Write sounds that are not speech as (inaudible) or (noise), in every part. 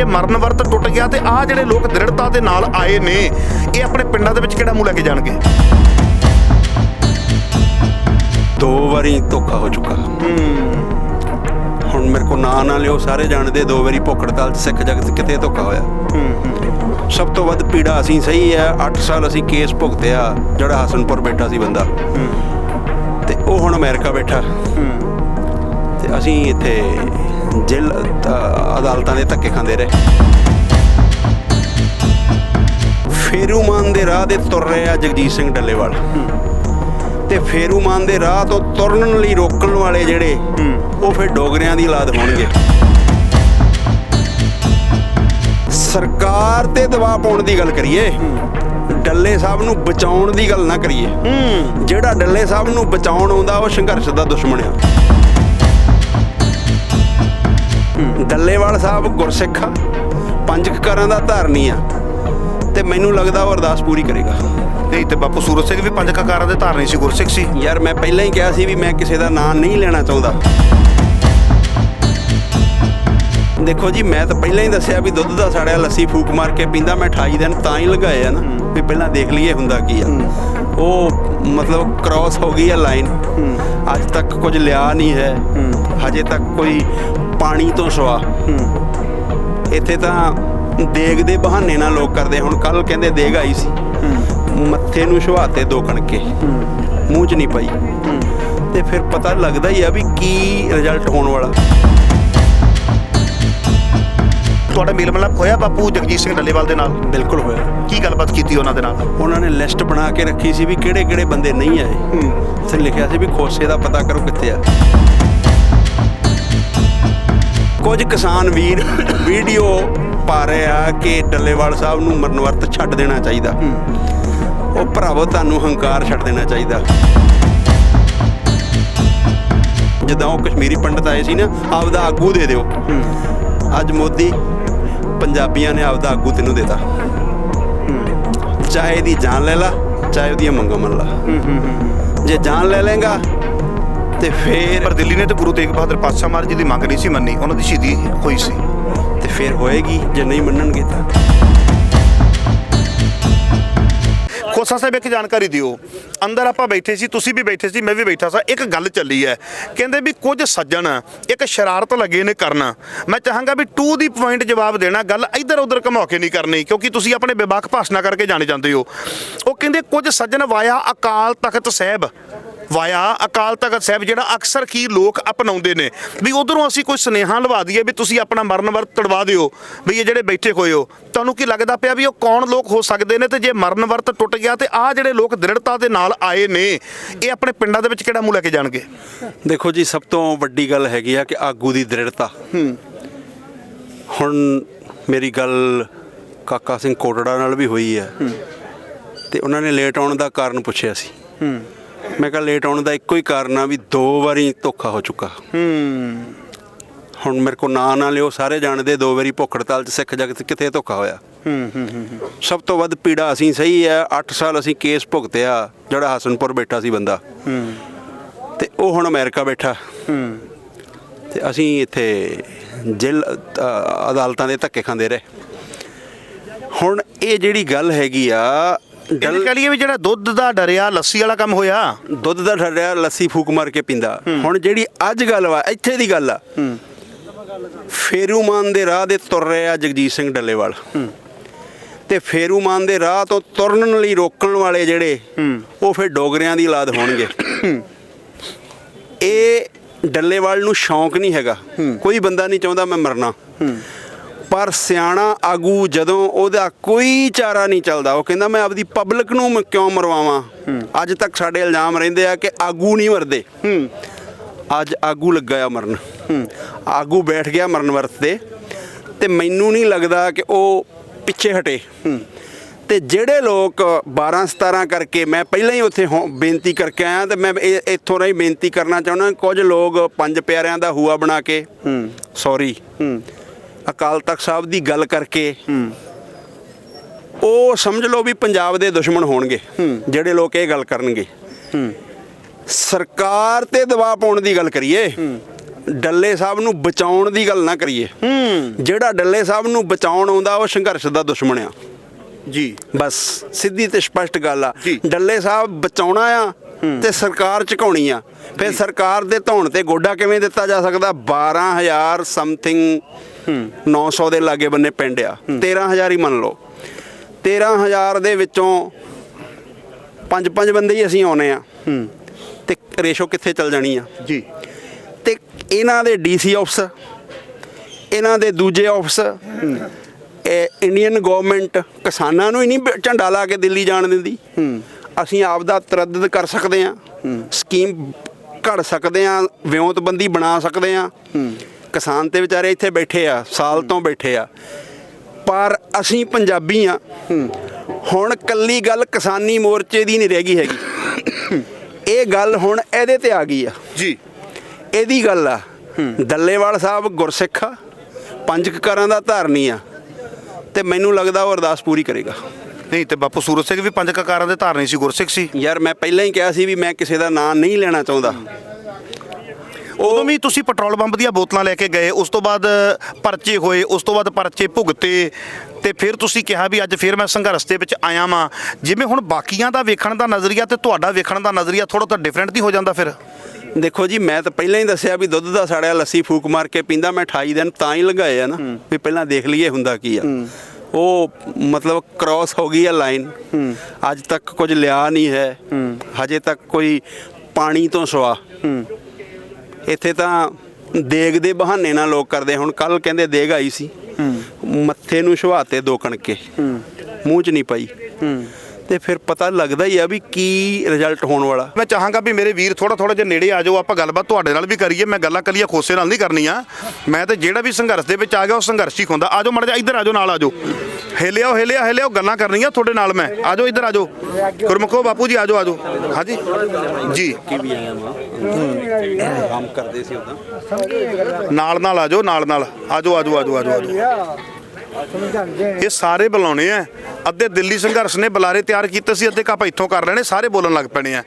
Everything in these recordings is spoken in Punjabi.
ਜੇ ਮਰਨ ਵਰਤ ਟੁੱਟ ਗਿਆ ਤੇ ਆ ਜਿਹੜੇ ਲੋਕ ਦ੍ਰਿੜਤਾ ਦੇ ਨਾਲ ਆਏ ਨੇ, ਇਹ ਆਪਣੇ ਪਿੰਡਾਂ ਦੇ ਵਿੱਚ ਕਿਹੜਾ ਮੂੰਹ ਲੈ ਕੇ ਜਾਣਗੇ? ਦੋ ਵਾਰੀ ਧੋਖਾ ਹੋ ਚੁੱਕਾ। ਹੁਣ ਮੇਰੇ ਕੋ ਨਾਂ ਨਾ ਲਿਓ, ਸਾਰੇ ਜਾਣਦੇ ਦੋ ਵਾਰੀ ਭੁੱਖੜਤਾਲ ਸਿੱਖ ਜਗਤ ਕਿਤੇ ਧੋਖਾ ਹੋਇਆ। ਸਭ ਤੋਂ ਵੱਧ ਪੀੜਾ ਅਸੀਂ ਸਹੀ ਹੈ 8 ਸਾਲ ਅਸੀਂ ਕੇਸ ਭੁਗਤਿਆ ਜਿਹੜਾ ਹਸਨਪੁਰ ਬੈਠਾ ਸੀ ਬੰਦਾ। ਤੇ ਉਹ ਹੁਣ ਅਮਰੀਕਾ ਬੈਠਾ। ਤੇ ਅਸੀਂ ਇੱਥੇ ਜੇਲ੍ਹ ਅ, ਅਦਾਲਤਾਂ ਦੇ ਧੱਕੇ ਖਾਂਦੇ ਰਹੇ। ਫੇਰੂਮਾਨ ਦੇ ਰਾਹ ਦੇ ਤੁਰ ਰਿਹਾ ਜਗਜੀਤ ਸਿੰਘ ਡੱਲੇਵਾਲ। ਤੇ ਫੇਰੂਮਾਨ ਦੇ ਰਾਹ ਤੋਂ ਤੁਰਨ ਲਈ ਰੋਕਣ ਵਾਲੇ ਜਿਹੜੇ ਉਹ ਫਿਰ ਡੋਗਰਿਆਂ ਦੀ ਔਲਾਦ ਹੋਣਗੇ। ਸਰਕਾਰ ਤੇ ਦਬਾਅ ਪਾਉਣ ਦੀ ਗੱਲ ਕਰੀਏ ਡੱਲੇ ਸਾਹਿਬ ਨੂੰ ਬਚਾਉਣ ਦੀ ਗੱਲ ਨਾ ਕਰੀਏ। ਜਿਹੜਾ ਡੱਲੇ ਸਾਹਿਬ ਨੂੰ ਬਚਾਉਣ ਆਉਂਦਾ ਉਹ ਸੰਘਰਸ਼ ਦਾ ਦੁਸ਼ਮਣ ਆ। ਡੱਲੇਵਾਲ ਸਾਹਿਬ ਗੁਰਸਿੱਖ ਆ। ਪੰਜ ਕਕਾਰਾਂ ਦਾ ਧਾਰਨੀ ਆ। ਤੇ ਮੈਨੂੰ ਲੱਗਦਾ ਉਹ ਅਰਦਾਸ ਪੂਰੀ ਕਰੇਗਾ। ਨਹੀਂ ਤੇ ਬਾਪੂ ਸੂਰਤ ਸਿੰਘ ਵੀ ਪੰਜ ਕਕਾਰਾਂ ਦੇ ਧਾਰਨੀ ਸੀ ਗੁਰਸਿੱਖ ਸੀ। ਯਾਰ ਮੈਂ ਪਹਿਲਾਂ ਹੀ ਕਿਹਾ ਸੀ ਵੀ ਮੈਂ ਕਿਸੇ ਦਾ ਨਾਂ ਨਹੀਂ ਲੈਣਾ ਚਾਹੁੰਦਾ। ਦੇਖੋ ਜੀ ਮੈਂ ਤਾਂ ਪਹਿਲਾਂ ਹੀ ਦੱਸਿਆ ਵੀ ਦੁੱਧ ਦਾ ਸੜਿਆ ਲੱਸੀ ਫੂਕ ਮਾਰ ਕੇ ਪੀਂਦਾ ਮੈਂ 28 ਦਿਨ ਤਾਂ ਹੀ ਲਗਾਏ ਆ ਨਾ ਵੀ ਪਹਿਲਾਂ ਦੇਖ ਲਈਏ ਹੁੰਦਾ ਕੀ ਆ। ਉਹ ਮਤਲਬ ਕ੍ਰਾਸ ਹੋ ਗਈ ਆ ਲਾਈਨ ਅੱਜ ਤੱਕ ਕੁਝ ਲਿਆ ਨਹੀਂ ਹੈ। ਹਜੇ ਤੱਕ ਕੋਈ ਪਾਣੀ ਤੋਂ ਸਿਵਾ ਇੱਥੇ ਤਾਂ ਦੇਗ ਦੇ ਬਹਾਨੇ ਨਾਲ ਲੋਕ ਕਰਦੇ। ਹੁਣ ਕੱਲ ਕਹਿੰਦੇ ਦੇਗ ਆਈ ਸੀ। ਮੱਥੇ ਨੂੰ ਸ਼ਵਾਤੇ ਦੋ ਕਣਕੇ। ਮੂੰਹ 'ਚ ਨਹੀਂ ਪਈ। ਤੇ ਫਿਰ ਪਤਾ ਲੱਗਦਾ ਹੀ ਆ ਵੀ ਕੀ ਰਿਜ਼ਲਟ ਹੋਣ ਵਾਲਾ। ਤੁਹਾਡਾ ਮੇਲ ਮਿਲਾਪ ਹੋਇਆ ਬਾਪੂ ਜਗਜੀਤ ਸਿੰਘ ਡੱਲੇਵਾਲ ਦੇ ਨਾਲ? ਬਿਲਕੁਲ ਹੋਇਆ। ਕੀ ਗੱਲਬਾਤ ਕੀਤੀ ਉਹਨਾਂ ਦੇ ਨਾਲ? ਉਹਨਾਂ ਨੇ ਲਿਸਟ ਬਣਾ ਕੇ ਰੱਖੀ ਸੀ ਵੀ ਕਿਹੜੇ ਕਿਹੜੇ ਬੰਦੇ ਨਹੀਂ ਆਏ। ਤੇ ਲਿਖਿਆ ਸੀ ਵੀ ਖੋਸੇ ਦਾ ਪਤਾ ਕਰੋ ਕਿੱਥੇ ਆ। ਕੁਝ ਕਿਸਾਨ ਵੀਰ ਵੀਡੀਓ ਪਾ ਰਹੇ ਆ ਕਿ ਡੱਲੇਵਾਲ ਸਾਹਿਬ ਨੂੰ ਮਰਨ ਛੱਡ ਦੇਣਾ ਚਾਹੀਦਾ। ਉਹ ਭਰਾਵੋ, ਤੁਹਾਨੂੰ ਹੰਕਾਰ ਛੱਡ ਦੇਣਾ ਚਾਹੀਦਾ। ਜਦੋਂ ਉਹ ਕਸ਼ਮੀਰੀ ਪੰਡਤ ਆਏ ਸੀ ਨਾ, ਆਪਦਾ ਆਗੂ ਦੇ ਦਿਓ। ਅੱਜ ਮੋਦੀ ਪੰਜਾਬੀਆਂ ਨੇ ਆਪਦਾ ਆਗੂ ਤੈਨੂੰ ਦੇਤਾ। ਚਾਹੇ ਇਹਦੀ ਜਾਨ ਲੈ ਲਾ, ਚਾਹੇ ਉਹਦੀਆਂ ਮੰਗਾਂ ਮੰਨ ਲਾ। ਜੇ ਜਾਨ ਲੈ ਲੇਗਾ ਤੇ ਫਿਰ ਪਰ ਦਿੱਲੀ ਨੇ ਤੇ ਗੁਰੂ ਤੇਗ ਬਹਾਦਰ ਪਾਤਸ਼ਾਹ ਮਹਾਰਾਜ ਜੀ ਦੀ ਮੰਗ ਨਹੀਂ ਸੀ ਮੰਨੀ, ਉਹਨਾਂ ਦੀ ਸ਼ਹੀਦੀ ਹੋਈ ਸੀ। ਤੇ ਫੇਰ ਹੋਏਗੀ, ਜੇ ਨਹੀਂ ਮੰਨਣਗੇ ਤਾਂ। ਖੋਸਾ ਸਾਹਿਬ, ਇੱਕ ਜਾਣਕਾਰੀ ਦਿਓ। ਅੰਦਰ ਆਪਾਂ ਬੈਠੇ ਸੀ, ਤੁਸੀਂ ਵੀ ਬੈਠੇ ਸੀ, ਮੈਂ ਵੀ ਬੈਠਾ ਸਾਂ, ਇੱਕ ਗੱਲ ਚੱਲੀ ਹੈ। ਕਹਿੰਦੇ ਵੀ ਕੁਝ ਸੱਜਣ, ਇੱਕ ਸ਼ਰਾਰਤ ਲੱਗੇ ਨੇ ਕਰਨਾ। ਮੈਂ ਚਾਹਾਂਗਾ ਵੀ ਟੂ ਦੀ ਪੁਆਇੰਟ ਜਵਾਬ ਦੇਣਾ, ਗੱਲ ਇੱਧਰ ਉੱਧਰ ਘੁਮਾ ਕੇ ਨਹੀਂ ਕਰਨੀ, ਕਿਉਂਕਿ ਤੁਸੀਂ ਆਪਣੇ ਬੇਬਾਕ ਭਾਸ਼ਣਾ ਕਰਕੇ ਜਾਣੇ ਜਾਂਦੇ ਹੋ। ਉਹ ਕਹਿੰਦੇ, ਕੁਝ ਸੱਜਣ ਵਾਇਆ ਅਕਾਲ ਤਖਤ ਸਾਹਿਬ। ਵਾਇਆ ਅਕਾਲ ਤਖਤ ਸਾਹਿਬ ਜਿਹੜਾ ਅਕਸਰ ਕੀ ਲੋਕ ਅਪਣਾਉਂਦੇ ਨੇ। ਵੀ ਉਧਰੋਂ ਅਸੀਂ ਕੋਈ ਸੁਨੇਹਾ ਲਵਾ ਦਈਏ ਵੀ ਤੁਸੀਂ ਆਪਣਾ ਮਰਨ ਵਰਤ ਤੜਵਾ ਦਿਓ ਵੀ ਇਹ ਜਿਹੜੇ ਬੈਠੇ ਹੋਏ ਹੋ ਤੁਹਾਨੂੰ ਕੀ ਲੱਗਦਾ ਪਿਆ ਵੀ ਉਹ ਕੌਣ ਲੋਕ ਹੋ ਸਕਦੇ ਨੇ ਤੇ ਜੇ ਮਰਨ ਵਰਤ ਟੁੱਟ ਗਿਆ ਤੇ ਆ ਜਿਹੜੇ ਲੋਕ ਦ੍ਰਿੜਤਾ ਦੇ ਨਾਲ ਆਏ ਨੇ ਇਹ ਆਪਣੇ ਪਿੰਡਾਂ ਦੇ ਵਿੱਚ ਕਿਹੜਾ ਮੂੰਹ ਲੈ ਕੇ ਜਾਣਗੇ? ਦੇਖੋ ਜੀ ਸਭ ਤੋਂ ਵੱਡੀ ਗੱਲ ਹੈਗੀ ਆ ਕਿ ਆਗੂ ਦੀ ਦ੍ਰਿੜਤਾ। ਹੁਣ ਮੇਰੀ ਗੱਲ ਕਾਕਾ ਸਿੰਘ ਕੋਟੜਾ ਨਾਲ ਵੀ ਹੋਈ ਹੈ। ਤੇ ਉਹਨਾਂ ਨੇ ਲੇਟ ਆਉਣ ਦਾ ਕਾਰਨ ਪੁੱਛਿਆ ਸੀ। ਮੈਂ ਕਿਹਾ ਲੇਟ ਆਉਣ ਦਾ ਇੱਕੋ ਹੀ ਕਾਰਨ ਆ ਵੀ ਦੋ ਵਾਰੀ ਧੋਖਾ ਹੋ ਚੁੱਕਾ। ਹੁਣ ਮੇਰੇ ਕੋ ਨਾਂ ਨਾ ਲਿਓ ਸਾਰੇ ਜਾਣਦੇ ਦੋ ਵਾਰੀ ਭੁੱਖੜਤਾਲ ਚ ਸਿੱਖ ਜਗਤ ਕਿਤੇ ਧੋਖਾ ਹੋਇਆ। ਸਭ ਤੋਂ ਵੱਧ ਪੀੜਾ ਅਸੀਂ ਸਹੀ ਹੈ 8 ਸਾਲ ਅਸੀਂ ਕੇਸ ਭੁਗਤਿਆ ਜਿਹੜਾ ਹਸਨਪੁਰ ਬੈਠਾ ਸੀ ਬੰਦਾ। ਤੇ ਉਹ ਹੁਣ ਅਮਰੀਕਾ ਬੈਠਾ। ਤੇ ਅਸੀਂ ਇੱਥੇ ਜੇਲ੍ਹ ਅ, ਅਦਾਲਤਾਂ ਦੇ ਧੱਕੇ ਖਾਂਦੇ ਰਹੇ। ਹੁਣ ਇਹ ਜਿਹੜੀ ਗੱਲ ਹੈਗੀ ਆ ਡਲ ਕਹ ਲਈਏ ਵੀ ਜਿਹੜਾ ਦੁੱਧ ਦਾ ਡਰਿਆ ਲੱਸੀ ਵਾਲਾ ਕੰਮ ਹੋਇਆ। ਦੁੱਧ ਦਾ ਠਰਿਆ ਲੱਸੀ ਫੂਕ ਮਾਰ ਕੇ ਪੀਂਦਾ। ਹੁਣ ਜਿਹੜੀ ਅੱਜ ਗੱਲ ਵਾ ਇੱਥੇ ਦੀ ਗੱਲ ਆ। ਫੇਰੂਮਾਨ ਦੇ ਰਾਹ ਦੇ ਤੁਰ ਰਿਹਾ ਜਗਜੀਤ ਸਿੰਘ ਡੱਲੇਵਾਲ। ਤੇ ਫੇਰੂਮਾਨ ਦੇ ਰਾਹ ਤੋਂ ਤੁਰਨ ਲਈ ਰੋਕਣ ਵਾਲੇ ਜਿਹੜੇ ਉਹ ਫਿਰ ਡੋਗਰਿਆਂ ਦੀ ਔਲਾਦ ਹੋਣਗੇ। ਇਹ ਡੱਲੇਵਾਲ ਨੂੰ ਸ਼ੌਂਕ ਨਹੀਂ ਹੈਗਾ। ਕੋਈ ਬੰਦਾ ਨਹੀਂ ਚਾਹੁੰਦਾ ਮੈਂ ਮਰਨਾ। ਪਰ ਸਿਆਣਾ ਆਗੂ ਜਦੋਂ ਉਹਦਾ ਕੋਈ ਚਾਰਾ ਨਹੀਂ ਚੱਲਦਾ ਉਹ ਕਹਿੰਦਾ ਮੈਂ ਆਪਦੀ ਪਬਲਿਕ ਨੂੰ ਮੈਂ ਕਿਉਂ ਮਰਵਾਵਾਂ? ਅੱਜ ਤੱਕ ਸਾਡੇ ਇਲਜ਼ਾਮ ਰਹਿੰਦੇ ਆ ਕਿ ਆਗੂ ਨਹੀਂ ਮਰਦੇ। ਅੱਜ ਆਗੂ ਲੱਗਾ ਆ ਮਰਨ। ਆਗੂ ਬੈਠ ਗਿਆ ਮਰਨ ਵਰਤ ਤੇ ਤੇ ਮੈਨੂੰ ਨਹੀਂ ਲੱਗਦਾ ਕਿ ਉਹ ਪਿੱਛੇ ਹਟੇ। ਤੇ ਜਿਹੜੇ ਲੋਕ 12 17 ਕਰਕੇ ਮੈਂ ਪਹਿਲਾਂ ਹੀ ਉੱਥੇ ਹੋ- ਬੇਨਤੀ ਕਰਕੇ ਆਇਆ ਤੇ ਮੈਂ ਇੱਥੋਂ ਰਾਹੀਂ ਬੇਨਤੀ ਕਰਨਾ ਚਾਹੁੰਦਾ ਕੁਝ ਲੋਕ ਪੰਜ ਪਿਆਰਿਆਂ ਦਾ ਹੂਆ ਬਣਾ ਕੇ ਸੌਰੀ ਅਕਾਲ ਤਖਤ ਸਾਹਿਬ ਦੀ ਗੱਲ ਕਰਕੇ ਉਹ ਸਮਝ ਲਓ ਵੀ ਪੰਜਾਬ ਦੇ ਦੁਸ਼ਮਣ ਹੋਣਗੇ ਜਿਹੜੇ ਲੋਕ ਇਹ ਗੱਲ ਕਰਨਗੇ। ਸਰਕਾਰ ਤੇ ਦਬਾਅ ਪਾਉਣ ਦੀ ਗੱਲ ਕਰੀਏ ਡੱਲੇ ਸਾਹਿਬ ਨੂੰ ਬਚਾਉਣ ਦੀ ਗੱਲ ਨਾ ਕਰੀਏ। ਜਿਹੜਾ ਡੱਲੇ ਸਾਹਿਬ ਨੂੰ ਬਚਾਉਣ ਆਉਂਦਾ ਉਹ ਸੰਘਰਸ਼ ਦਾ ਦੁਸ਼ਮਣ ਆ। ਜੀ। ਬਸ ਸਿੱਧੀ ਤੇ ਸਪਸ਼ਟ ਗੱਲ ਆ। ਡੱਲੇ ਸਾਹਿਬ ਬਚਾਉਣਾ ਆ ਤੇ ਸਰਕਾਰ ਝੁਕਾਉਣੀ ਆ। ਫਿਰ ਸਰਕਾਰ ਦੇ ਧੌਣ ਤੇ ਗੋਡਾ ਕਿਵੇਂ ਦਿੱਤਾ ਜਾ ਸਕਦਾ? 12000 ਸਮਥਿੰਗ 900 ਦੇ ਲਾਗੇ ਬੰਨੇ ਪਿੰਡ ਆ। 13000 ਹੀ ਮੰਨ ਲਓ। 13000 ਦੇ ਵਿੱਚੋਂ ਪੰਜ ਪੰਜ ਬੰਦੇ ਹੀ ਅਸੀਂ ਆਉਨੇ ਆ। ਤੇ ਰੇਸ਼ੋ ਕਿੱਥੇ ਚੱਲ ਜਾਣੀ ਆ? ਜੀ। ਤੇ ਇਹਨਾਂ ਦੇ ਡੀਸੀ ਆਫਿਸ ਇਹਨਾਂ ਦੇ ਦੂਜੇ ਆਫਿਸ ਇਹ ਇੰਡੀਅਨ ਗਵਰਨਮੈਂਟ ਕਿਸਾਨਾਂ ਨੂੰ ਹੀ ਨਹੀਂ ਝੰਡਾ ਲਾ ਕੇ ਦਿੱਲੀ ਜਾਣ ਦਿੰਦੀ। ਅਸੀਂ ਆਪ ਦਾ ਤਰੱਦਦ ਕਰ ਸਕਦੇ ਹਾਂ ਸਕੀਮ ਘੜ ਸਕਦੇ ਹਾਂ ਵਿਉਂਤਬੰਦੀ ਬਣਾ ਸਕਦੇ ਹਾਂ ਕਿਸਾਨ ਤੇ ਵਿਚਾਰੇ ਇੱਥੇ ਬੈਠੇ ਆ ਸਾਲ ਤੋਂ ਬੈਠੇ ਆ। ਪਰ ਅਸੀਂ ਪੰਜਾਬੀ ਆ। ਹੁਣ ਕੱਲੀ ਗੱਲ ਕਿਸਾਨੀ ਮੋਰਚੇ ਦੀ ਨਹੀਂ ਰਹਿ ਗਈ ਹੈਗੀ। (coughs) ਇਹ ਗੱਲ ਹੁਣ ਇਹਦੇ ਤੇ ਆ ਗਈ ਆ। ਜੀ। ਇਹਦੀ ਗੱਲ ਆ। ਦੱਲੇਵਾਲ ਸਾਹਿਬ ਗੁਰਸਿੱਖ ਆ। ਪੰਜ ਕਕਾਰਾਂ ਦਾ ਧਾਰਨੀ ਆ। ਤੇ ਮੈਨੂੰ ਲੱਗਦਾ ਉਹ ਅਰਦਾਸ ਪੂਰੀ ਕਰੇਗਾ। ਨਹੀਂ ਤੇ ਬਾਪੂ ਸੂਰਤ ਸਿੰਘ ਵੀ ਪੰਜ ਕਕਾਰਾਂ ਦੇ ਧਾਰਨੀ ਸੀ ਗੁਰਸਿੱਖ ਸੀ। ਯਾਰ ਮੈਂ ਪਹਿਲਾਂ ਹੀ ਕਿਹਾ ਸੀ ਵੀ ਮੈਂ ਕਿਸੇ ਦਾ ਨਾਂ ਨਹੀਂ ਲੈਣਾ ਚਾਹੁੰਦਾ। ਉਦੋਂ ਵੀ ਤੁਸੀਂ ਪੈਟਰੋਲ ਪੰਪ ਦੀਆਂ ਬੋਤਲਾਂ ਲੈ ਕੇ ਗਏ ਉਸ ਤੋਂ ਬਾਅਦ ਪਰਚੇ ਹੋਏ ਉਸ ਤੋਂ ਬਾਅਦ ਪਰਚੇ ਭੁਗਤੇ ਤੇ ਫਿਰ ਤੁਸੀਂ ਕਿਹਾ ਵੀ ਅੱਜ ਫਿਰ ਮੈਂ ਸੰਘਰਸ਼ ਦੇ ਵਿੱਚ ਆਇਆ ਵਾਂ। ਜਿਵੇਂ ਹੁਣ ਬਾਕੀਆਂ ਦਾ ਵੇਖਣ ਦਾ ਨਜ਼ਰੀਆ ਤੇ ਤੁਹਾਡਾ ਵੇਖਣ ਦਾ ਨਜ਼ਰੀਆ ਥੋੜਾ ਤਾਂ ਡਿਫਰੈਂਟ ਹੀ ਹੋ ਜਾਂਦਾ ਫਿਰ। ਦੇਖੋ ਜੀ ਮੈਂ ਤਾਂ ਪਹਿਲਾਂ ਹੀ ਦੱਸਿਆ ਵੀ ਦੁੱਧ ਦਾ ਸੜਿਆ ਲੱਸੀ ਫੂਕ ਮਾਰ ਕੇ ਪੀਂਦਾ ਮੈਂ 28 ਦਿਨ ਤਾਂ ਹੀ ਲਗਾਏ ਆ ਨਾ ਵੀ ਪਹਿਲਾਂ ਦੇਖ ਲਈਏ ਹੁੰਦਾ ਕੀ ਆ। ਉਹ ਮਤਲਬ ਕ੍ਰਾਸ ਹੋ ਗਈ ਆ ਲਾਈਨ ਅੱਜ ਤੱਕ ਕੁਝ ਲਿਆ ਨਹੀਂ ਹੈ। ਹਜੇ ਤੱਕ ਕੋਈ ਪਾਣੀ ਤੋਂ ਸਵਾ ਇੱਥੇ ਤਾਂ ਦੇਗ ਦੇ ਬਹਾਨੇ ਨਾਲ ਲੋਕ ਕਰਦੇ ਹੁਣ ਕੱਲ ਕਹਿੰਦੇ ਦੇਗ ਆਈ ਸੀ। ਮੱਥੇ ਨੂੰ ਸ਼ਵਾਤੇ ਦੋ ਕਣਕੇ। ਮੂੰਹ 'ਚ ਨਹੀਂ ਪਈ। ਤੇ ਫਿਰ ਪਤਾ ਲੱਗਦਾ ਹੀ ਆ ਵੀ ਕੀ ਰਿਜ਼ਲਟ ਹੋਣ ਵਾਲਾ। ਮੈਂ ਚਾਹਾਂਗਾ ਵੀ ਮੇਰੇ ਵੀਰ ਥੋੜਾ ਥੋੜਾ ਜਿਹਾ ਨੇੜੇ ਆ ਜਾਓ ਆਪਾਂ ਗੱਲਬਾਤ ਤੁਹਾਡੇ ਨਾਲ ਵੀ ਕਰੀਏ ਮੈਂ ਗੱਲਾਂ ਕੱਲੀਆਂ ਖੋਸੇ ਨਾਲ ਨਹੀਂ ਕਰਨੀਆਂ। ਮੈਂ ਤਾਂ ਜਿਹੜਾ ਵੀ ਸੰਘਰਸ਼ ਦੇ ਵਿੱਚ ਆ ਗਿਆ ਉਹ ਸੰਘਰਸ਼ ਹੀ ਖੁੰਦਾ। ਆ ਜਾਓ ਮੜ ਜਾ ਇੱਧਰ ਆ ਜਾਓ ਨਾਲ ਆ ਜਾਓ। ਹਿਲਿਓ ਹਿਲਿਓ ਹਿਲਿਓ ਗੱਲਾਂ ਕਰਨੀਆਂ ਤੁਹਾਡੇ ਨਾਲ ਮੈਂ। ਆ ਜਾਓ ਇੱਧਰ ਆ ਜਾਓ। ਗੁਰਮੁਖੋ ਬਾਪੂ ਜੀ ਆ ਜਾਓ ਆ ਜਾਓ। ਹਾਂਜੀ। ਜੀ। ਕੀ ਵੀ ਆਇਆ ਮਾਂ ਕੰਮ ਕਰਦੇ ਸੀ ਉਦਾਂ ਨਾਲ ਨਾਲ ਆ ਜਾਓ ਨਾਲ ਨਾਲ। ਆ ਜਾਓ ਆ ਜਾਓ ਆ ਜਾਓ ਆ ਜਾਓ, ਆ ਜਾਓ। ਇਹ ਸਾਰੇ ਬੁਲਾਉਣੇ ਆ। ਅੱਧੇ ਦਿੱਲੀ ਸੰਘਰਸ਼ ਨੇ ਬੁਲਾਰੇ ਤਿਆਰ ਕੀਤੇ ਸੀ ਅੱਧੇ ਕੱਪ ਇੱਥੋਂ ਕਰ ਲੈਣੇ ਸਾਰੇ ਬੋਲਣ ਲੱਗ ਪੈਣੇ ਆ।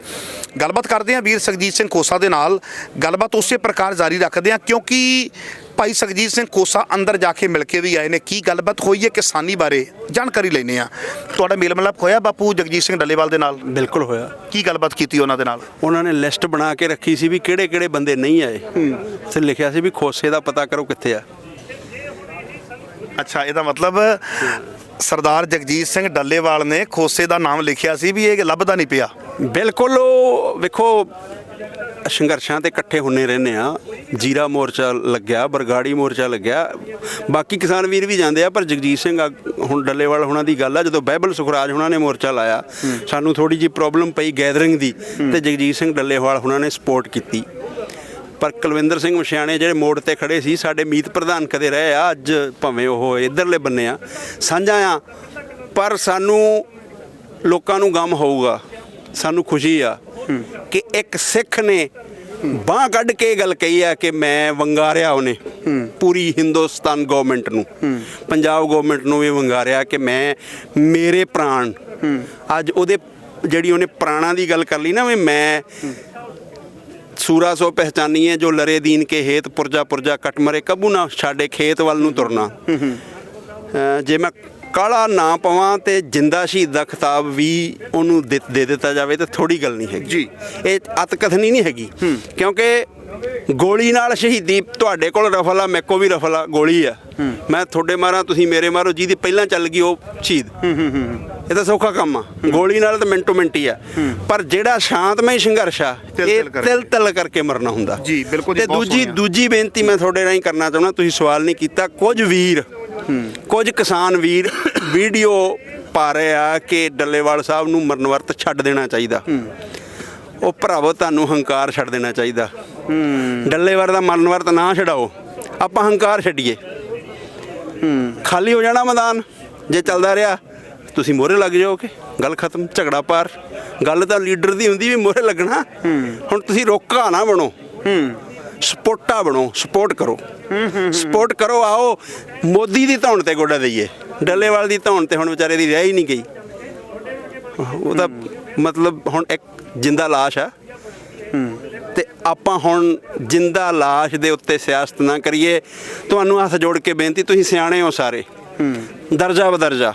ਗੱਲਬਾਤ ਕਰਦੇ ਆ ਵੀਰ ਸੁਖਜੀਤ ਸਿੰਘ ਖੋਸਾ ਦੇ ਨਾਲ। ਗੱਲਬਾਤ ਉਸੇ ਪ੍ਰਕਾਰ ਜਾਰੀ ਰੱਖਦੇ ਆ ਕਿਉਂਕਿ ਭਾਈ ਸੁਖਜੀਤ ਸਿੰਘ ਖੋਸਾ ਅੰਦਰ ਜਾ ਕੇ ਮਿਲ ਕੇ ਵੀ ਆਏ ਨੇ। ਕੀ ਗੱਲਬਾਤ ਹੋਈ ਹੈ ਕਿਸਾਨੀ ਬਾਰੇ ਜਾਣਕਾਰੀ ਲੈਣੇ ਆ ਤੁਹਾਡਾ ਮੇਲ ਮਿਲਾਪ ਹੋਇਆ ਬਾਪੂ ਜਗਜੀਤ ਸਿੰਘ ਡੱਲੇਵਾਲ ਦੇ ਨਾਲ? ਬਿਲਕੁਲ ਹੋਇਆ। ਕੀ ਗੱਲਬਾਤ ਕੀਤੀ ਉਹਨਾਂ ਦੇ ਨਾਲ? ਉਹਨਾਂ ਨੇ ਲਿਸਟ ਬਣਾ ਕੇ ਰੱਖੀ ਸੀ ਵੀ ਕਿਹੜੇ ਕਿਹੜੇ ਬੰਦੇ ਨਹੀਂ ਆਏ। ਤੇ ਲਿਖਿਆ ਸੀ ਵੀ ਖੋਸੇ ਦਾ ਪਤਾ ਕਰੋ ਕਿੱਥੇ ਆ। ਅੱਛਾ ਇਹਦਾ ਮਤਲਬ ਸਰਦਾਰ ਜਗਜੀਤ ਸਿੰਘ ਡੱਲੇਵਾਲ ਨੇ ਖੋਸੇ ਦਾ ਨਾਮ ਲਿਖਿਆ ਸੀ ਵੀ ਇਹ ਲੱਭਦਾ ਨਹੀਂ ਪਿਆ। ਬਿਲਕੁਲ ਉਹ ਵੇਖੋ ਸੰਘਰਸ਼ਾਂ ਤੇ ਇਕੱਠੇ ਹੁੰਨੇ ਰਹਿੰਦੇ ਆ। ਜੀਰਾ ਮੋਰਚਾ ਲੱਗਿਆ ਬਰਗਾੜੀ ਮੋਰਚਾ ਲੱਗਿਆ। ਬਾਕੀ ਕਿਸਾਨ ਵੀਰ ਵੀ ਜਾਂਦੇ ਆ ਪਰ ਜਗਜੀਤ ਸਿੰਘ ਹੁਣ ਡੱਲੇਵਾਲ ਹੁਣਾਂ ਦੀ ਗੱਲ ਆ ਜਦੋਂ ਬਾਈਬਲ ਸੁਖਰਾਜ ਹੁਣਾਂ ਨੇ ਮੋਰਚਾ ਲਾਇਆ ਸਾਨੂੰ ਥੋੜੀ ਜੀ ਪ੍ਰੋਬਲਮ ਪਈ ਗੈਦਰਿੰਗ ਦੀ ਤੇ ਜਗਜੀਤ ਸਿੰਘ ਡੱਲੇਵਾਲ ਹੁਣਾਂ ਨੇ ਸਪੋਰਟ ਕੀਤੀ। ਪਰ ਕੁਲਵਿੰਦਰ ਸਿੰਘ ਮਸ਼ਿਆਣੇ ਜਿਹੜੇ ਮੋੜ ਤੇ ਖੜੇ ਸੀ, ਸਾਡੇ ਮੀਤ ਪ੍ਰਧਾਨ ਕਦੇ ਰਹੇ ਆ, ਅੱਜ ਭਾਵੇਂ ਉਹ ਇਧਰਲੇ ਬੰਨੇ ਆ। ਸਾਂਝਾ ਆ, ਪਰ ਸਾਨੂੰ ਲੋਕਾਂ ਨੂੰ ਗਮ ਹੋਊਗਾ, ਸਾਨੂੰ ਖੁਸ਼ੀ ਆ ਕਿ ਇੱਕ ਸਿੱਖ ਨੇ ਬਾਹ ਕੱਢ ਕੇ ਇਹ ਗੱਲ ਕਹੀ ਆ ਕਿ ਮੈਂ ਵੰਗਾਰਿਆ ਉਹਨੇ, ਪੂਰੀ ਹਿੰਦੁਸਤਾਨ ਗਵਰਨਮੈਂਟ ਨੂੰ। ਪੰਜਾਬ ਗਵਰਨਮੈਂਟ ਨੂੰ ਵੀ ਵੰਗਾਰਿਆ ਕਿ ਮੈਂ, ਮੇਰੇ ਪ੍ਰਾਣ, ਅੱਜ ਉਹਦੇ ਜਿਹੜੀ ਉਹਨੇ ਪ੍ਰਾਣਾਂ ਦੀ ਗੱਲ ਕਰ ਲਈ ਨਾ, ਵੀ ਮੈਂ ਸੂਰਾ ਸੋ ਪਹਿਚਾਨੀਏ ਜੋ ਲਰੇ ਦੀਨ ਕੇ ਹੇਤ ਪੁਰਜਾ ਪੁਰਜਾ ਕਟ ਮਰੇ ਕਬੂ ਨਾ ਛਾੜੇ ਖੇਤ ਵੱਲ ਨੂੰ ਤੁਰਨਾ। ਜੇ ਮੈਂ ਕਾਲਾ ਨਾ ਪਵਾਂ ਤੇ ਜਿੰਦਾ ਸ਼ਹੀਦ ਦਾ ਖਿਤਾਬ ਵੀ ਉਹਨੂੰ ਦੇ ਦਿੱਤਾ ਜਾਵੇ ਤੇ ਥੋੜੀ ਗੱਲ ਨਹੀਂ ਹੈਗੀ। ਜੀ। ਇਹ ਅਤ ਕਥਨੀ ਨਹੀਂ ਹੈਗੀ। ਕਿਉਂਕਿ ਗੋਲੀ ਨਾਲ ਸ਼ਹੀਦੀ ਤੁਹਾਡੇ ਕੋਲ ਰਫਲ ਆ ਮੇਰੇ ਕੋਲ ਵੀ ਰਫਲ ਆ ਗੋਲੀ ਆ। ਮੈਂ ਤੁਹਾਡੇ ਮਾਰਾਂ ਤੁਸੀਂ ਮੇਰੇ ਮਾਰੋ ਜਿਹਦੀ ਪਹਿਲਾਂ ਚੱਲ ਗਈ ਉਹ ਸ਼ਹੀਦ। ਇਹ ਤਾਂ ਸੌਖਾ ਕੰਮ ਆ। ਗੋਲੀ ਨਾਲ ਤਾਂ ਮਿੰਟੋ ਮਿੰਟੀ ਆ। ਪਰ ਜਿਹੜਾ ਸ਼ਾਂਤਮਈ ਸੰਘਰਸ਼ ਆ ਇਹ ਤਿਲ। ਤਿਲ ਕਰਕੇ ਮਰਨਾ ਹੁੰਦਾ। ਜੀ, ਬਿਲਕੁਲ ਤੇ ਦੂਜੀ। ਦੂਜੀ ਬੇਨਤੀ ਮੈਂ ਤੁਹਾਡੇ ਰਾਹੀਂ ਕਰਨਾ ਚਾਹੁੰਦਾ ਤੁਸੀਂ ਸਵਾਲ ਨਹੀਂ ਕੀਤਾ। ਕੁਝ ਵੀਰ ਕੁਝ ਕਿਸਾਨ ਵੀਰ ਵੀਡੀਓ ਪਾ ਰਹੇ ਆ ਕਿ ਡੱਲੇਵਾਲ ਸਾਹਿਬ ਨੂੰ ਮਰਨ ਵਰਤ ਛੱਡ ਦੇਣਾ ਚਾਹੀਦਾ। ਉਹ ਭਰਾਵੋ ਤੁਹਾਨੂੰ ਹੰਕਾਰ ਛੱਡ ਦੇਣਾ ਚਾਹੀਦਾ। ਡੱਲੇਵਾਲ ਦਾ ਮਰਨ ਵਰਤ ਨਾ ਛਡਾਓ। ਆਪਾਂ ਹੰਕਾਰ ਛੱਡੀਏ। ਖਾਲੀ ਹੋ ਜਾਣਾ ਮੈਦਾਨ ਜੇ ਚੱਲਦਾ ਰਿਹਾ ਤੁਸੀਂ ਮੋਹਰੇ ਲੱਗ ਜਾਓਗੇ। ਗੱਲ ਖਤਮ ਝਗੜਾ ਪਾਰ। ਗੱਲ ਤਾਂ ਲੀਡਰ ਦੀ ਹੁੰਦੀ ਵੀ ਮੋਹਰੇ ਲੱਗਣਾ। ਹੁਣ ਤੁਸੀਂ ਰੋਕਾ ਨਾ ਬਣੋ। ਸਪੋਰਟਾ ਬਣੋ ਸਪੋਰਟ ਕਰੋ। ਸਪੋਰਟ ਕਰੋ ਆਓ। ਮੋਦੀ ਦੀ ਧੌਣ ਤੇ ਗੋਡਾ ਦਈਏ। ਡੱਲੇਵਾਲ ਦੀ ਧੌਣ ਤੇ ਹੁਣ ਵਿਚਾਰੇ ਦੀ ਰਹਿ ਹੀ ਨਹੀਂ ਗਈ। ਉਹਦਾ ਮਤਲਬ ਹੁਣ ਇੱਕ ਜਿੰਦਾ ਲਾਸ਼ ਆ। ਤੇ ਆਪਾਂ ਹੁਣ ਜਿੰਦਾ ਲਾਸ਼ ਦੇ ਉੱਤੇ ਸਿਆਸਤ ਨਾ ਕਰੀਏ ਤੁਹਾਨੂੰ ਹੱਥ ਜੋੜ ਕੇ ਬੇਨਤੀ ਤੁਸੀਂ ਸਿਆਣੇ ਹੋ ਸਾਰੇ। ਦਰਜਾ ਬਦਰਜਾ।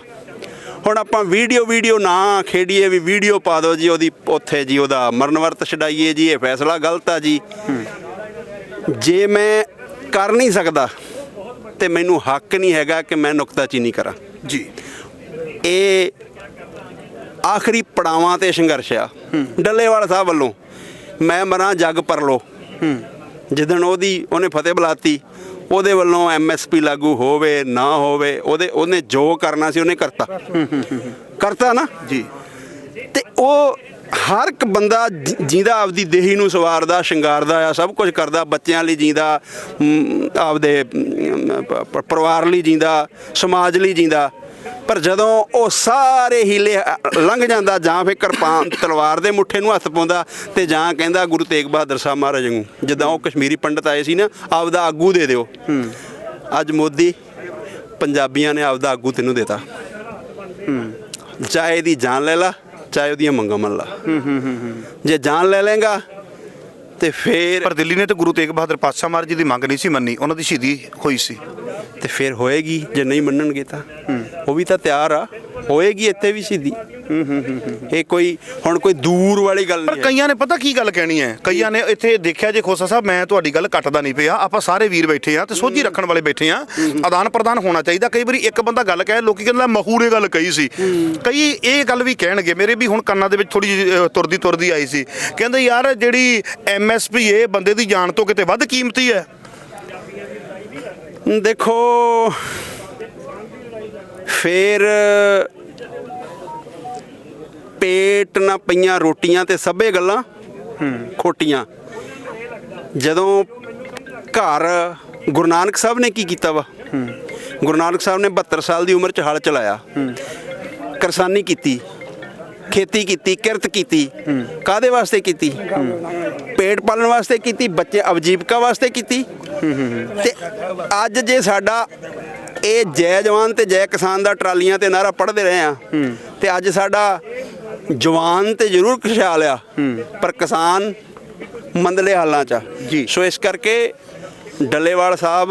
ਹੁਣ ਆਪਾਂ ਵੀਡੀਓ ਵੀਡੀਓ ਨਾ ਖੇਡੀਏ ਵੀ ਵੀਡੀਓ ਪਾ ਦਿਓ ਜੀ ਉਹਦੀ ਉੱਥੇ ਜੀ ਉਹਦਾ ਮਰਨ ਵਰਤ ਛਡਾਈਏ ਜੀ ਇਹ ਫੈਸਲਾ ਗਲਤ ਆ ਜੀ। ਜੇ ਮੈਂ ਕਰ ਨਹੀਂ ਸਕਦਾ ਤੇ ਮੈਨੂੰ ਹੱਕ ਨਹੀਂ ਹੈਗਾ ਕਿ ਮੈਂ ਨੁਕਤਾਚੀਨੀ ਕਰਾਂ। ਜੀ। ਇਹ ਆਖਰੀ ਪੜਾਵਾਂ ਤੇ ਸੰਘਰਸ਼ ਆ। ਡੱਲੇਵਾਲ ਸਾਹਿਬ ਵੱਲੋਂ ਮੈਂ ਮਰਾਂ ਜੱਗ ਪਰ ਲੋ ਜਿੱਦਣ ਉਹਦੀ ਉਹਨੇ ਫਤਿਹ ਬੁਲਾਤੀ ਉਹਦੇ ਵੱਲੋਂ ਐਮਐਸਪੀ ਲਾਗੂ ਹੋਵੇ ਨਾ ਹੋਵੇ ਉਹਦੇ ਉਹਨੇ ਜੋ ਕਰਨਾ ਸੀ ਉਹਨੇ ਕਰਤਾ। ਕਰਤਾ ਨਾ? ਜੀ। ਤੇ ਉਹ ਹਰ ਇੱਕ ਬੰਦਾ ਜਿਹਦਾ ਆਪਦੀ ਦੇਹੀ ਨੂੰ ਸਵਾਰਦਾ ਸ਼ਿੰਗਾਰਦਾ ਆ ਸਭ ਕੁਝ ਕਰਦਾ ਬੱਚਿਆਂ ਲਈ ਜੀਂਦਾ ਆਪਦੇ ਪਰਿਵਾਰ ਲਈ ਜੀਂਦਾ ਸਮਾਜ ਲਈ ਜੀਂਦਾ। ਪਰ ਜਦੋਂ ਉਹ ਸਾਰੇ ਹੀਲੇ ਲੰਘ ਜਾਂਦਾ ਜਾਂ ਫਿਰ ਕਿਰਪਾਨ ਤਲਵਾਰ ਦੇ ਮੁੱਠੇ ਨੂੰ ਹੱਥ ਪਾਉਂਦਾ ਤੇ ਜਾਂ ਕਹਿੰਦਾ ਗੁਰੂ ਤੇਗ ਬਹਾਦਰ ਸਾਹਿਬ ਮਹਾਰਾਜ ਨੂੰ ਜਿੱਦਾਂ ਉਹ ਕਸ਼ਮੀਰੀ ਪੰਡਤ ਆਏ ਸੀ ਨਾ ਆਪਦਾ ਆਗੂ ਦੇ ਦਿਓ। ਅੱਜ ਮੋਦੀ ਪੰਜਾਬੀਆਂ ਨੇ ਆਪਦਾ ਆਗੂ ਤੈਨੂੰ ਦੇਤਾ। ਚਾਹੇ ਦੀ ਜਾਨ ਲੈ ਲਾ ਚਾਹੇ ਉਹਦੀਆਂ ਮੰਗਾਂ ਮੰਨ ਲਾ। ਜੇ ਜਾਨ ਲੈ ਲੇਗਾ ਤੇ ਫੇਰ ਪਰ ਦਿੱਲੀ ਨੇ ਤਾਂ ਗੁਰੂ ਤੇਗ ਬਹਾਦਰ ਪਾਤਸ਼ਾਹ ਮਹਾਰਾਜ ਜੀ ਦੀ ਮੰਗ ਨਹੀਂ ਸੀ ਮੰਨੀ ਉਹਨਾਂ ਦੀ ਸ਼ਹੀਦੀ ਹੋਈ ਸੀ। ਤੇ ਫੇਰ ਹੋਏਗੀ ਜੇ ਨਹੀਂ ਮੰਨਣਗੇ ਤਾਂ। ਉਹ ਵੀ ਤਾਂ ਤਿਆਰ ਆ। ਹੋਏਗੀ ਇੱਥੇ ਵੀ ਸਿੱਧੀ। ਇਹ ਕੋਈ ਹੁਣ ਕੋਈ ਦੂਰ ਵਾਲੀ ਗੱਲ ਪਰ ਨਹੀਂ ਹੈ। ਕਈਆਂ ਨੇ ਪਤਾ ਕੀ ਗੱਲ ਕਹਿਣੀ ਹੈ? ਕਈਆਂ ਨੇ ਇੱਥੇ ਦੇਖਿਆ ਜੇ ਖੋਸਾ ਸਾਹਿਬ ਮੈਂ ਤੁਹਾਡੀ ਗੱਲ ਕੱਟਦਾ ਨਹੀਂ ਪਿਆ। ਆਪਾਂ ਸਾਰੇ ਵੀਰ ਬੈਠੇ ਆ ਤੇ ਸੋਝੀ ਰੱਖਣ ਵਾਲੇ ਬੈਠੇ ਆ ਆਦਾਨ ਪ੍ਰਦਾਨ ਹੋਣਾ ਚਾਹੀਦਾ। ਕਈ ਵਾਰੀ ਇੱਕ ਬੰਦਾ ਗੱਲ ਕਹੇ ਲੋਕੀ ਕਹਿੰਦਾ ਮਹੂਰੇ ਗੱਲ ਕਹੀ ਸੀ। ਕਈ ਇਹ ਗੱਲ ਵੀ ਕਹਿਣਗੇ। ਮੇਰੇ ਵੀ ਹੁਣ ਕੰਨਾਂ ਦੇ ਵਿੱਚ ਥੋੜੀ ਤੁਰਦੀ ਤੁਰਦੀ ਆਈ ਸੀ। ਕਹਿੰਦੇ ਯਾਰ ਜਿਹੜੀ ਐਮਐਸਪੀ ਇਹ ਬੰਦੇ ਦੀ ਜਾਨ ਤੋਂ ਕਿਤੇ ਵੱਧ ਕੀਮਤੀ ਹੈ? ਦੇਖੋ ਫੇਰ ਪੇਟ ਨਾ ਪਈਆਂ ਰੋਟੀਆਂ ਤੇ ਸਭੇ ਗੱਲਾਂ ਖੋਟੀਆਂ। ਜਦੋਂ ਘਰ ਗੁਰੂ ਨਾਨਕ ਸਾਹਿਬ ਨੇ ਕੀ ਕੀਤਾ ਵਾ? ਗੁਰੂ ਨਾਨਕ ਸਾਹਿਬ ਨੇ 72 ਸਾਲ ਦੀ ਉਮਰ 'ਚ ਹਲ ਚਲਾਇਆ। ਕਿਰਸਾਨੀ ਕੀਤੀ ਖੇਤੀ ਕੀਤੀ ਕਿਰਤ ਕੀਤੀ। ਕਾਦੇ ਵਾਸਤੇ ਕੀਤੀ? ਪੇਟ ਪਾਲਣ ਵਾਸਤੇ ਕੀਤੀ ਬੱਚੇ ਅਵਜੀਵਕਾ ਵਾਸਤੇ ਕੀਤੀ। ਤੇ ਅੱਜ ਜੇ ਸਾਡਾ ਇਹ ਜੈ ਜਵਾਨ ਤੇ ਜੈ ਕਿਸਾਨ ਦਾ ਟਰਾਲੀਆਂ ਤੇ ਨਾਰਾ ਪੜ੍ਹਦੇ ਰਹੇ ਆ ਤੇ ਅੱਜ ਸਾਡਾ ਜਵਾਨ ਤੇ ਜ਼ਰੂਰ ਖੁਸ਼ਹਾਲ ਆ ਪਰ ਕਿਸਾਨ ਮੰਦਲੇ ਹਾਲਾਂ ਚ। ਜੀ। ਸੋ ਇਸ ਕਰਕੇ ਡੱਲੇਵਾਲ ਸਾਹਿਬ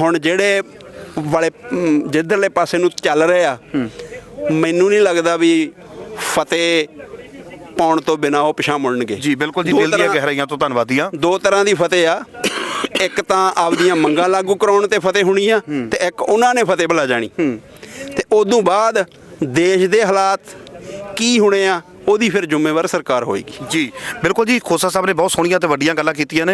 ਹੁਣ ਜਿਹੜੇ ਵਾਲੇ ਜਿੱਧਰਲੇ ਪਾਸੇ ਨੂੰ ਚੱਲ ਰਹੇ ਆ ਮੈਨੂੰ ਨਹੀਂ ਲੱਗਦਾ ਵੀ ਫਤਿਹ ਪਾਉਣ ਤੋਂ ਬਿਨਾ ਉਹ ਪਿਛਾਂ ਮੁੜਨਗੇ। ਜੀ ਬਿਲਕੁਲ ਜੀ ਦਿਲ ਦੀਆਂ ਗਹਿਰਾਈਆਂ ਤੋਂ ਧੰਨਵਾਦੀ ਆ ਦੋ ਤਰ੍ਹਾਂ ਦੀ ਫਤਿਹ ਆ। ਇੱਕ ਤਾਂ ਆਪਦੀਆਂ ਮੰਗਾਂ ਲਾਗੂ ਕਰਾਉਣ ਤੇ ਫਤਿਹ ਹੋਣੀ ਆ ਤੇ ਇੱਕ ਉਹਨਾਂ ਨੇ ਫਤਿਹ ਬੁਲਾ ਜਾਣੀ। ਤੇ ਉਦੋਂ ਬਾਅਦ ਦੇਸ਼ ਦੇ ਹਾਲਾਤ ਕੀ ਹੋਣੇ ਆ ਉਹਦੀ ਫਿਰ ਜ਼ਿੰਮੇਵਾਰ ਸਰਕਾਰ ਹੋਏਗੀ। ਜੀ ਬਿਲਕੁਲ ਜੀ ਖੋਸਾ ਸਾਹਿਬ ਨੇ ਬਹੁਤ ਸੋਹਣੀਆਂ ਤੇ ਵੱਡੀਆਂ ਗੱਲਾਂ ਕੀਤੀਆਂ ਨੇ।